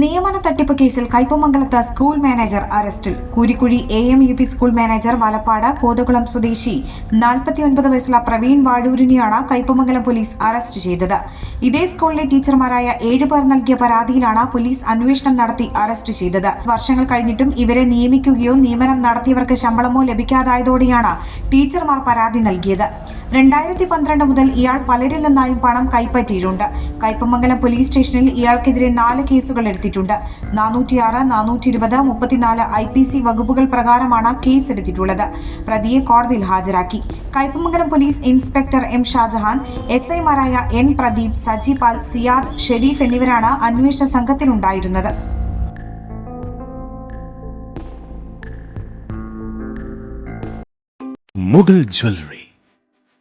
നിയമന തട്ടിപ്പ് കേസിൽ കയ്പമംഗലത്ത് സ്കൂൾ മാനേജർ അറസ്റ്റിൽ. Koorikkuzhi A M U P school manager Valapad Kothakulam സ്വദേശി നാൽപ്പത്തിയൊൻപത് വയസ്സുള്ള പ്രവീൺ വാഴൂരിനെയാണ് കയ്പമംഗലം പോലീസ് അറസ്റ്റ് ചെയ്തത്. ഇതേ സ്കൂളിലെ ടീച്ചർമാരായ ഏഴുപേർ നൽകിയ പരാതിയിലാണ് പോലീസ് അന്വേഷണം നടത്തി അറസ്റ്റ് ചെയ്തത്. വർഷങ്ങൾ കഴിഞ്ഞിട്ടും ഇവരെ നിയമിക്കുകയോ നിയമനം നടത്തിയവർക്ക് ശമ്പളമോ ലഭിക്കാതായതോടെയാണ് ടീച്ചർമാർ പരാതി നൽകിയത്. രണ്ടായിരത്തി പന്ത്രണ്ട് മുതൽ ഇയാൾ പലരിൽ നിന്നായും പണം കൈപ്പറ്റിയിട്ടുണ്ട്. കയ്പമംഗലം പോലീസ് സ്റ്റേഷനിൽ ഇയാൾക്കെതിരെ നാല് കേസുകൾ എടുത്തിട്ടുണ്ട്. നാനൂറ്റിയാറ് നാനൂറ്റി ഇരുപത് മുപ്പത്തിനാല് ഐ പി സി വകുപ്പുകൾ പ്രകാരമാണ് കേസ് എടുത്തിട്ടുള്ളത് പ്രതിയെ കോടതിയിൽ ഹാജരാക്കി. Kaipamangalam police inspector M Shajahan S ഐമാരായ എൻ പ്രദീപ് സജിപാൽ സിയാദ് ഷെരീഫ് എന്നിവരാണ് അന്വേഷണ സംഘത്തിലുണ്ടായിരുന്നത്. മുഗൾ ജ്വല്ലറി.